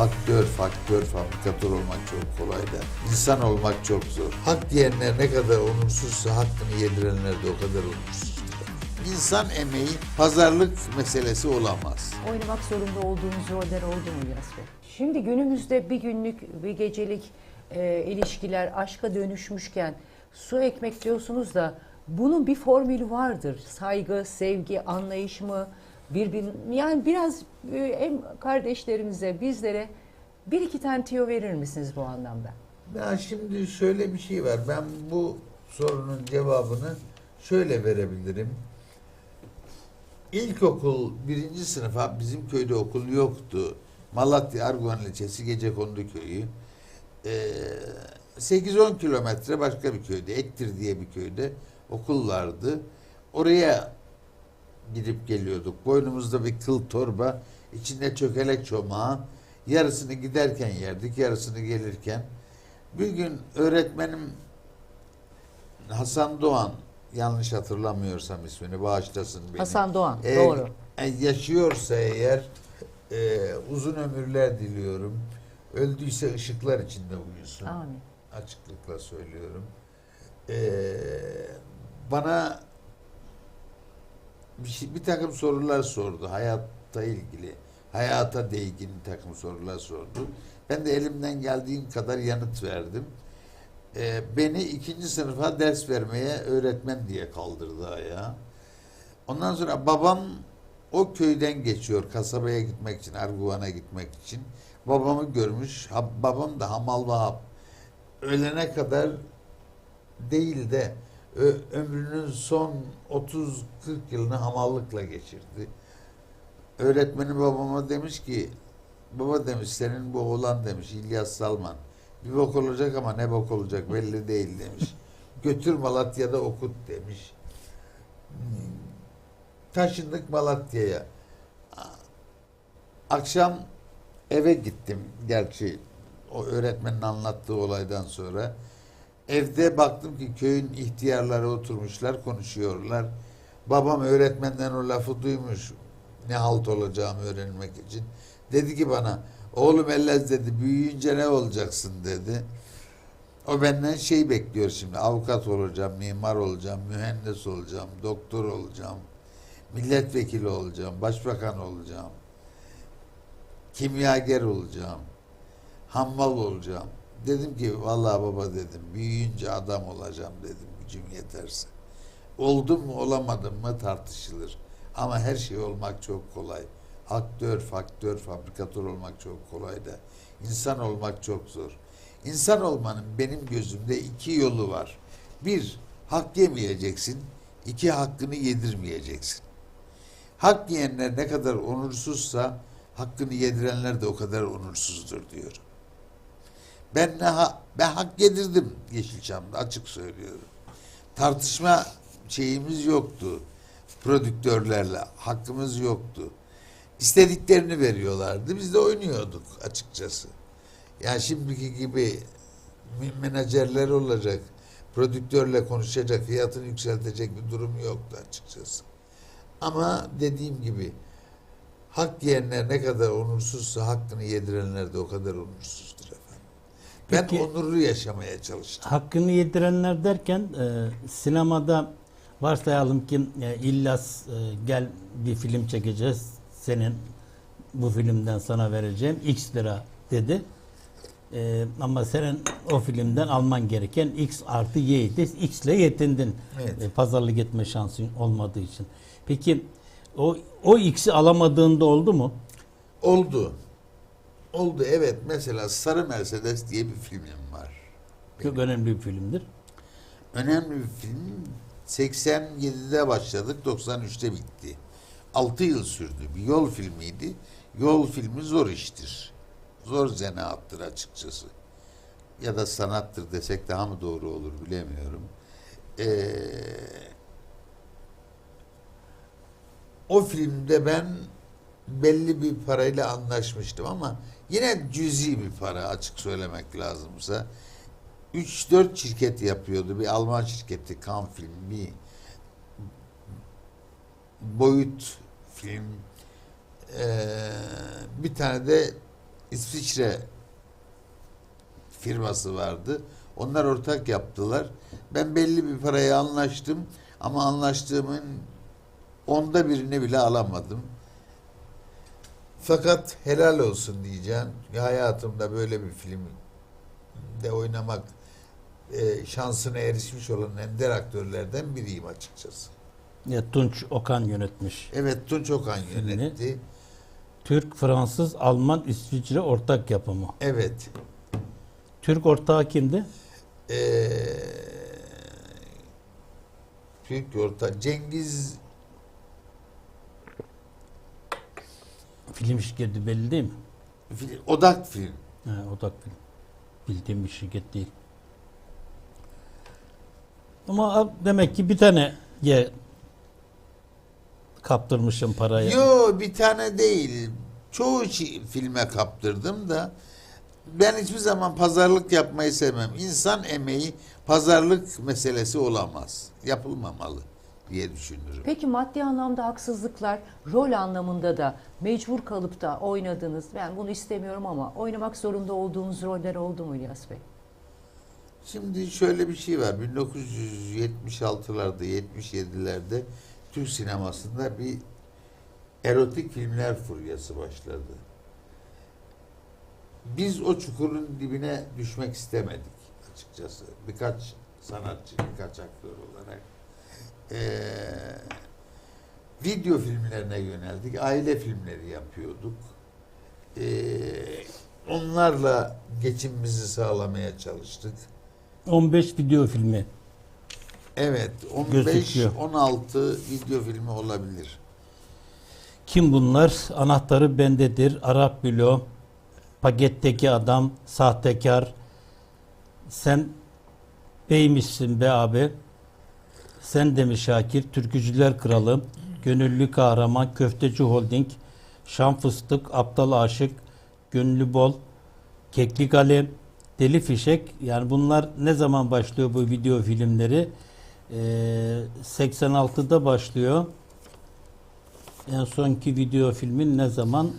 Aktör, faktör, fabrikatör olmak çok kolay da insan olmak çok zor. Hak diyenler ne kadar onursuzsa hakkını yedirenler de o kadar onursuzdur. İnsan emeği pazarlık meselesi olamaz. Oynamak zorunda olduğunuz roller oldu mu Yunus Bey? Şimdi günümüzde bir günlük, bir gecelik e, ilişkiler aşka dönüşmüşken su ekmek diyorsunuz da bunun bir formülü vardır. Saygı, sevgi, anlayış mı? Birbirin, yani biraz e, hem kardeşlerimize, bizlere bir iki tane tiyo verir misiniz bu anlamda? Ya şimdi şöyle bir şey var. Ben bu sorunun cevabını şöyle verebilirim. İlkokul birinci sınıfa bizim köyde okul yoktu. Malatya Arguvan ilçesi Gecekondu köyü. Ee, 8-10 kilometre başka bir köyde, Ektir diye bir köyde okul vardı. Oraya gidip geliyorduk. Boynumuzda bir kıl torba, içinde çökelek çomağı. Yarısını giderken yerdik, yarısını gelirken. Bir gün öğretmenim Hasan Doğan, yanlış hatırlamıyorsam ismini bağışlasın beni. Hasan Doğan, Eğer- doğru. e, yaşıyorsa eğer e, uzun ömürler diliyorum. Öldüyse ışıklar içinde uyusun. Amin. Açıklıkla söylüyorum. E, bana bir, şey, bir takım sorular sordu. Hayatta ilgili. Hayata değgin takım sorular sordu. Ben de elimden geldiğim kadar yanıt verdim. E, beni ikinci sınıfa ders vermeye öğretmen diye kaldırdı ayağa. Ondan sonra babam o köyden geçiyor kasabaya gitmek için, Arguvan'a gitmek için. Babamı görmüş. Babam da Hamal Vahap. Ölene kadar değil de ömrünün son 30-40 yılını hamallıkla geçirdi. Öğretmeni babama demiş ki baba demiş senin bu oğlan demiş İlyas Salman. Bir bok olacak ama ne bok olacak belli değil demiş. Götür Malatya'da okut demiş. Taşındık Malatya'ya. Akşam eve gittim gerçi o öğretmenin anlattığı olaydan sonra. Evde baktım ki köyün ihtiyarları oturmuşlar konuşuyorlar. Babam öğretmenden o lafı duymuş. Ne halt olacağımı öğrenmek için. Dedi ki bana oğlum Ellez dedi büyüyünce ne olacaksın dedi. O benden şey bekliyor şimdi. Avukat olacağım, mimar olacağım, mühendis olacağım, doktor olacağım, milletvekili olacağım, başbakan olacağım, kimyager olacağım, hammal olacağım. Dedim ki vallahi baba dedim büyüyünce adam olacağım dedim gücüm yeterse. Oldum mu olamadım mı tartışılır. Ama her şey olmak çok kolay. Aktör, faktör, fabrikatör olmak çok kolay da. İnsan olmak çok zor. İnsan olmanın benim gözümde iki yolu var. Bir, hak yemeyeceksin. İki, hakkını yedirmeyeceksin. Hak yiyenler ne kadar onursuzsa hakkını yedirenler de o kadar onursuzdur diyorum. Ben ne ha- ben hak yedirdim Yeşilçam'da açık söylüyorum. Tartışma şeyimiz yoktu. Prodüktörlerle hakkımız yoktu. İstediklerini veriyorlardı. Biz de oynuyorduk açıkçası. Yani şimdiki gibi menajerler olacak, prodüktörle konuşacak, fiyatını yükseltecek bir durum yoktu açıkçası. Ama dediğim gibi hak yiyenler ne kadar onursuzsa hakkını yedirenler de o kadar onursuzdur efendim. Ben Peki- onurlu yaşamaya çalıştım. Hakkını yedirenler derken e, sinemada varsayalım ki e, İllas e, gel bir film çekeceğiz. Senin bu filmden sana vereceğim X lira dedi. E, ama senin o filmden alman gereken X artı Y'ydi. X ile yetindin. Evet. E, pazarlık etme şansın olmadığı için. Peki o o X'i alamadığında oldu mu? Oldu. Oldu evet. Mesela Sarı Mercedes diye bir filmim var. Çok önemli bir filmdir. Önemli bir film. 87'de başladık, 93'te bitti. 6 yıl sürdü. Bir yol filmiydi. Yol filmi zor iştir. Zor zanaattır açıkçası. Ya da sanattır desek daha mı doğru olur bilemiyorum. Ee, o filmde ben belli bir parayla anlaşmıştım ama yine cüzi bir para açık söylemek lazımsa. 3-4 şirket yapıyordu. Bir Alman şirketi Cannes Film, bir Boyut Film, eee, bir tane de İsviçre firması vardı. Onlar ortak yaptılar. Ben belli bir paraya anlaştım ama anlaştığımın onda birini bile alamadım. Fakat helal olsun diyeceğim. Hayatımda böyle bir filmde oynamak e, şansına erişmiş olan ender aktörlerden biriyim açıkçası. Ya, Tunç Okan yönetmiş. Evet Tunç Okan yönetti. Türk, Fransız, Alman, İsviçre ortak yapımı. Evet. Türk ortağı kimdi? Ee, Türk orta Cengiz Film şirketi belli değil mi? Fil- Odak Film. He, odak film. Bildiğim bir şirket değil. Ama demek ki bir tane ye kaptırmışım parayı. Yo bir tane değil. Çoğu filme kaptırdım da ben hiçbir zaman pazarlık yapmayı sevmem. İnsan emeği pazarlık meselesi olamaz. Yapılmamalı diye düşünürüm. Peki maddi anlamda haksızlıklar, rol anlamında da mecbur kalıp da oynadığınız, ben bunu istemiyorum ama oynamak zorunda olduğunuz roller oldu mu İlyas Bey? Şimdi şöyle bir şey var. 1976'larda, 77'lerde Türk sinemasında bir erotik filmler furyası başladı. Biz o çukurun dibine düşmek istemedik açıkçası. Birkaç sanatçı, birkaç aktör olarak. Ee, video filmlerine yöneldik. Aile filmleri yapıyorduk. Ee, onlarla geçimimizi sağlamaya çalıştık. 15 video filmi. Evet, Gözüküyor. 15-16 video filmi olabilir. Kim bunlar? Anahtarı bendedir. Arap Bilo, Paketteki Adam, Sahtekar. Sen beymişsin be abi. Sen de mi Şakir? Türkücüler Kralı, Gönüllü Kahraman, Köfteci Holding, Şam Fıstık, Aptal Aşık, Gönlü Bol, Keklik Ali, Deli Fişek. Yani bunlar ne zaman başlıyor bu video filmleri? Ee, 86'da başlıyor. En sonki video filmin ne zaman?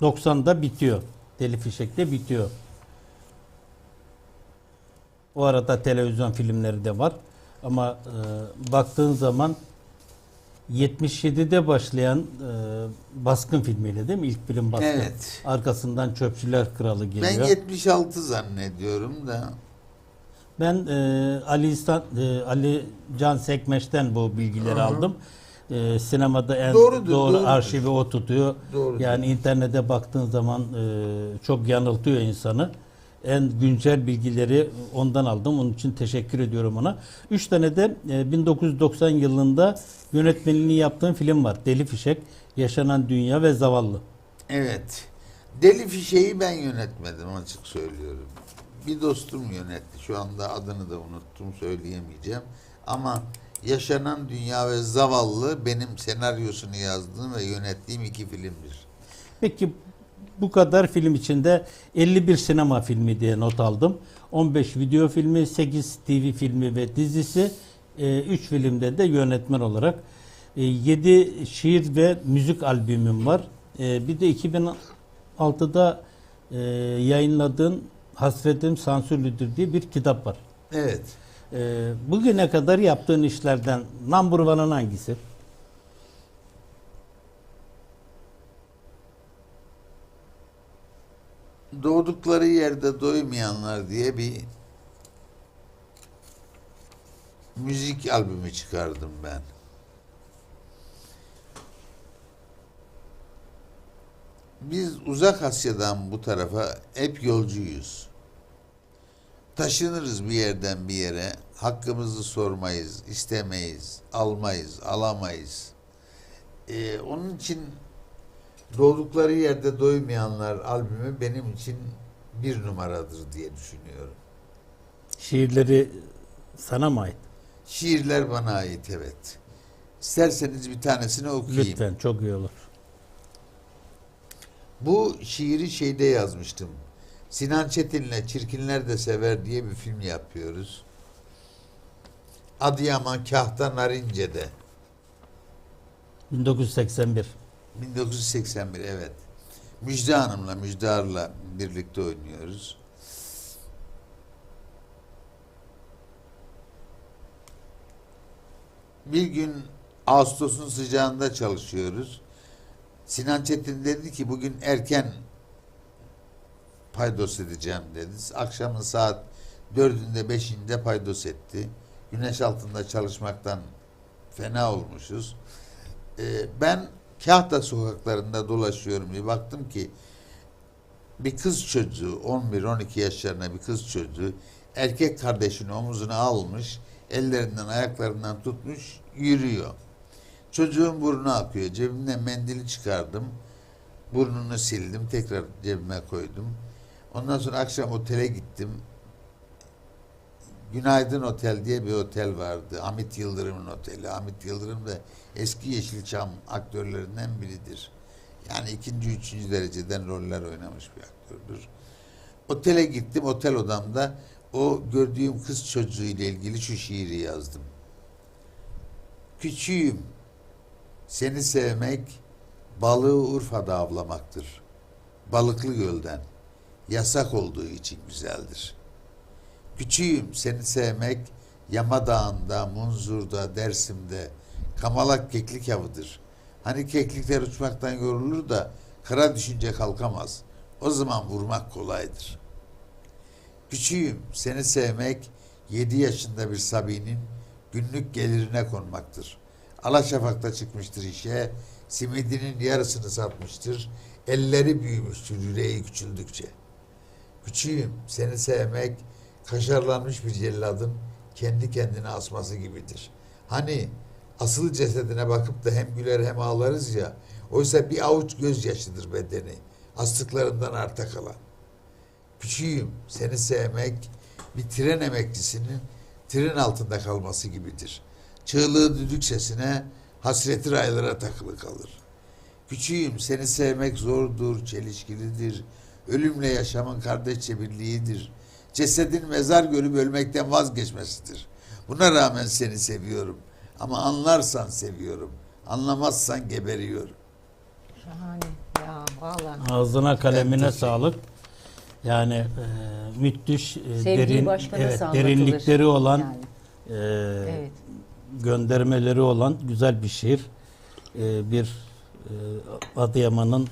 90'da bitiyor. Deli Fişek'te bitiyor. O arada televizyon filmleri de var. Ama e, baktığın zaman 77'de başlayan e, Baskın filmiyle değil mi? İlk film Baskın. Evet. Arkasından Çöpçüler Kralı geliyor. Ben 76 zannediyorum da. Ben e, Ali İhsan, e, Ali Can Sekmeş'ten bu bilgileri Hı hı. aldım. E, sinemada en Doğrudur, doğru doğrudur. arşivi o tutuyor. Doğru. Yani internete baktığın zaman e, çok yanıltıyor insanı. En güncel bilgileri ondan aldım. Onun için teşekkür ediyorum ona. Üç tane de e, 1990 yılında yönetmenliğini yaptığım film var. Deli Fişek, Yaşanan Dünya ve Zavallı. Evet. Deli Fişe'yi ben yönetmedim açık söylüyorum. Bir dostum yönetti. Şu anda adını da unuttum söyleyemeyeceğim. Ama Yaşanan Dünya ve Zavallı benim senaryosunu yazdığım ve yönettiğim iki filmdir. Peki bu kadar film içinde 51 sinema filmi diye not aldım. 15 video filmi, 8 TV filmi ve dizisi, 3 filmde de yönetmen olarak 7 şiir ve müzik albümüm var. E, Bir de 2006'da e, yayınladığın Hasretim Sansürlüdür diye bir kitap var. Evet. E, Bugüne kadar yaptığın işlerden number one'ın hangisi? Doğdukları yerde doymayanlar diye bir müzik albümü çıkardım ben. Biz uzak Asya'dan bu tarafa hep yolcuyuz. Taşınırız bir yerden bir yere. Hakkımızı sormayız, istemeyiz, almayız, alamayız. Ee, onun için Doğdukları yerde doymayanlar albümü benim için bir numaradır diye düşünüyorum. Şiirleri sana mı ait? Şiirler bana ait evet. İsterseniz bir tanesini okuyayım. Lütfen çok iyi olur. Bu şiiri şeyde yazmıştım. Sinan Çetin'le Çirkinler de Sever diye bir film yapıyoruz. Adıyaman Kahta Narince'de. 1981. 1981 evet. Müjde Hanım'la, Müjdar'la birlikte oynuyoruz. Bir gün Ağustos'un sıcağında çalışıyoruz. Sinan Çetin dedi ki bugün erken paydos edeceğim dedi. Akşamın saat dördünde beşinde paydos etti. Güneş altında çalışmaktan fena olmuşuz. Ee, ben Kahta sokaklarında dolaşıyorum. Bir baktım ki bir kız çocuğu 11-12 yaşlarında bir kız çocuğu erkek kardeşini omuzuna almış ellerinden ayaklarından tutmuş yürüyor. Çocuğun burnu akıyor. Cebimden mendili çıkardım. Burnunu sildim. Tekrar cebime koydum. Ondan sonra akşam otele gittim. Günaydın Otel diye bir otel vardı. Hamit Yıldırım'ın oteli. Hamit Yıldırım da eski Yeşilçam aktörlerinden biridir. Yani ikinci, üçüncü dereceden roller oynamış bir aktördür. Otele gittim. Otel odamda o gördüğüm kız çocuğu ile ilgili şu şiiri yazdım. Küçüğüm, seni sevmek balığı Urfa'da avlamaktır. Balıklı gölden, yasak olduğu için güzeldir. Küçüğüm, seni sevmek Yama Dağı'nda, Munzur'da, Dersim'de kamalak keklik avıdır. Hani keklikler uçmaktan yorulur da kara düşünce kalkamaz. O zaman vurmak kolaydır. Küçüğüm, seni sevmek yedi yaşında bir Sabi'nin günlük gelirine konmaktır. Alaşafak'ta çıkmıştır işe, simidinin yarısını satmıştır. Elleri büyümüştür yüreği küçüldükçe. Küçüğüm, seni sevmek kaşarlanmış bir celladın kendi kendine asması gibidir. Hani asıl cesedine bakıp da hem güler hem ağlarız ya, oysa bir avuç gözyaşıdır bedeni, astıklarından arta kalan. Küçüğüm, seni sevmek bir tren emeklisinin tren altında kalması gibidir. Çığlığı düdük sesine, hasreti raylara takılı kalır. Küçüğüm, seni sevmek zordur, çelişkilidir. Ölümle yaşamın kardeşçe birliğidir. Cesedin mezar görüp ölmekten vazgeçmesidir. Buna rağmen seni seviyorum. Ama anlarsan seviyorum. Anlamazsan geberiyorum. Şahane. Ya vallahi. Ağzına kalemine teşekkür- sağlık. Yani e, müthiş e, derin evet, derinlikleri olan Yani, e, evet. göndermeleri olan güzel bir şiir. E, bir e, Adıyaman'ın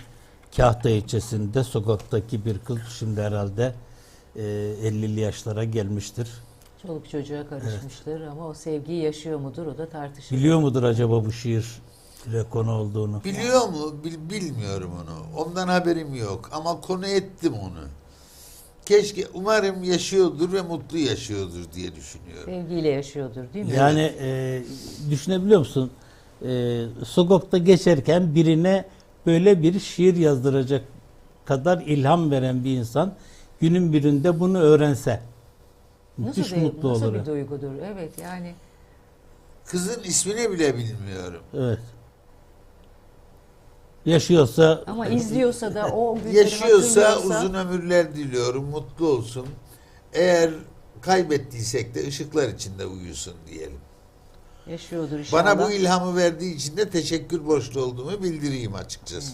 Kahta ilçesinde sokaktaki bir kız şimdi herhalde e, 50'li yaşlara gelmiştir. Çoluk çocuğa karışmıştır ama o sevgiyi yaşıyor mudur o da tartışılır. Biliyor mudur acaba bu şiir ile konu olduğunu? Biliyor mu? Bil- bilmiyorum onu. Ondan haberim yok. Ama konu ettim onu. Keşke, umarım yaşıyordur ve mutlu yaşıyordur diye düşünüyorum. Sevgiyle yaşıyordur değil mi? Yani e, düşünebiliyor musun? E, sokakta geçerken birine böyle bir şiir yazdıracak kadar ilham veren bir insan günün birinde bunu öğrense Nasıl, müthiş bir, mutlu nasıl olur. bir duygudur? Evet yani Kızın ismini bile bilmiyorum. Evet. Yaşıyorsa ama izliyorsa da o günleri Yaşıyorsa hatırlıyorsa- uzun ömürler diliyorum, mutlu olsun. Eğer kaybettiysek de ışıklar içinde uyusun diyelim. yaşıyordur inşallah. Bana bu ilhamı verdiği için de teşekkür borçlu olduğumu bildireyim açıkçası.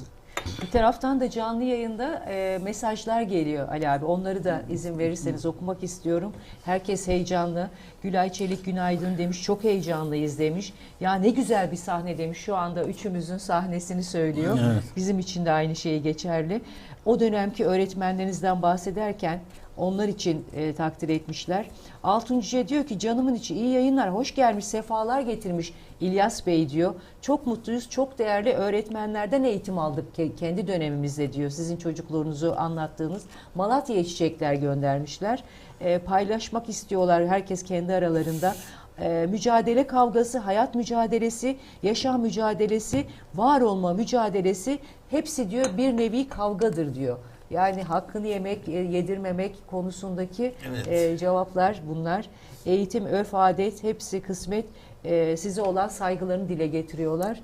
Bir taraftan da canlı yayında e, mesajlar geliyor Ali abi. Onları da izin verirseniz okumak istiyorum. Herkes heyecanlı. Gülay Çelik günaydın demiş. Çok heyecanlıyız demiş. Ya ne güzel bir sahne demiş. Şu anda üçümüzün sahnesini söylüyor. Evet. Bizim için de aynı şey geçerli. O dönemki öğretmenlerinizden bahsederken onlar için e, takdir etmişler. Altunci'ye diyor ki canımın içi iyi yayınlar, hoş gelmiş, sefalar getirmiş İlyas Bey diyor. Çok mutluyuz, çok değerli öğretmenlerden eğitim aldık ke- kendi dönemimizde diyor. Sizin çocukluğunuzu anlattığınız Malatya'ya çiçekler göndermişler. E, paylaşmak istiyorlar herkes kendi aralarında. E, mücadele kavgası, hayat mücadelesi, yaşam mücadelesi, var olma mücadelesi hepsi diyor bir nevi kavgadır diyor. Yani hakkını yemek, e, yedirmemek konusundaki Evet. e, cevaplar bunlar. Eğitim, örf, adet hepsi kısmet. E, size olan saygılarını dile getiriyorlar.